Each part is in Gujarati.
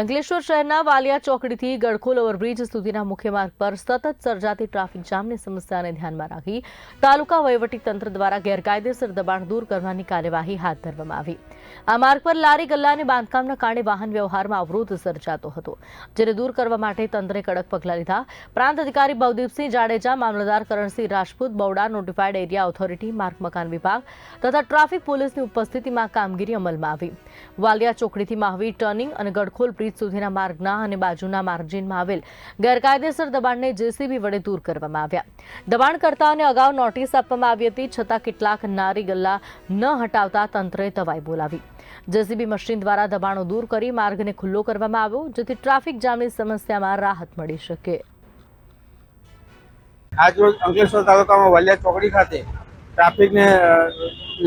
અંકલેશ્વર શહેરના વાલિયા ચોકડીથી ગડખોલ ઓવરબ્રિજ સુધીના મુખ્ય માર્ગ પર સતત સર્જાતી ટ્રાફિક જામની સમસ્યાને ધ્યાનમાં રાખી તાલુકા તંત્ર દ્વારા ગેરકાયદેસર દબાણ દૂર કરવાની કાર્યવાહી હાથ ધરવામાં આવી. આ માર્ગ પર લારી, ગલ્લાની બાંધકામના કારણે વાહન વ્યવહારમાં અવરોધ સર્જાતો હતો, જેને દૂર કરવા માટે તંત્રે કડક પગલાં લીધા. પ્રાંત અધિકારી ભવદીપસિંહ જાડેજા, મામલતદાર Karansinh Rajput Bauda notified area authority માર્ગ મકાન વિભાગ તથા ટ્રાફિક પોલીસની ઉપસ્થિતિમાં કામગીરી અમલમાં આવી. વાલિયા ચોકડીથી મહાવીર ટર્નિંગ અને ગડખોલ બ્રિજ સુધીના માર્ગના અને બાજુના માર્જિનમાં આવેલ ગેરકાયદેસર દબાણને જેસીબી વડે દૂર કરવામાં આવ્યા. દબાણકર્તાઓને અગાઉ નોટિસ આપવામાં આવી હતી, છતાં કેટલાક નારી ગલ્લા ન હટાવતા તંત્રએ તવાઈ બોલાવી. જેસીબી મશીન દ્વારા દબાણો દૂર કરી માર્ગને ખુલ્લો કરવામાં આવ્યો, જેથી ટ્રાફિક જામની સમસ્યામાં રાહત મળી શકે. આજરોજ અંકલેશ્વર તાલુકામાં વાલિયા ચોકડી ખાતે ટ્રાફિકને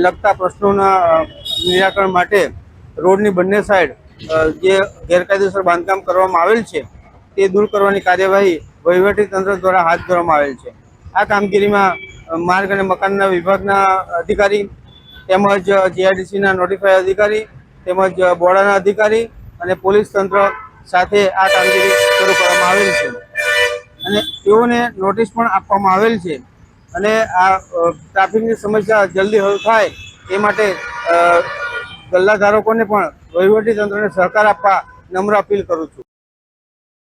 લગતા પ્રશ્નોના નિરાકરણ માટે રોડની બંને સાઈડ જે ગેરકાયદેસર બાંધકામ કરવામાં આવેલ છે, તે દૂર કરવાની કાર્યવાહી વહીવટી તંત્ર દ્વારા હાથ ધરવામાં આવેલ છે. આ કામગીરીમાં માર્ગ અને મકાનના વિભાગના અધિકારી તેમજ જીઆઈડીસીના નોટિફાઈ અધિકારી તેમજ બોડાના અધિકારી અને પોલીસ તંત્ર સાથે આ કામગીરી શરૂ કરવામાં આવેલ છે. અને તેઓને નોટિસ પણ આપવામાં આવેલ છે. અને આ ટ્રાફિકની સમસ્યા જલ્દી હલ થાય એ માટે ગલ્લા ધારકોને પણ વહીવટી તંત્રને સહકાર આપવા નમ્ર અપીલ કરું છું.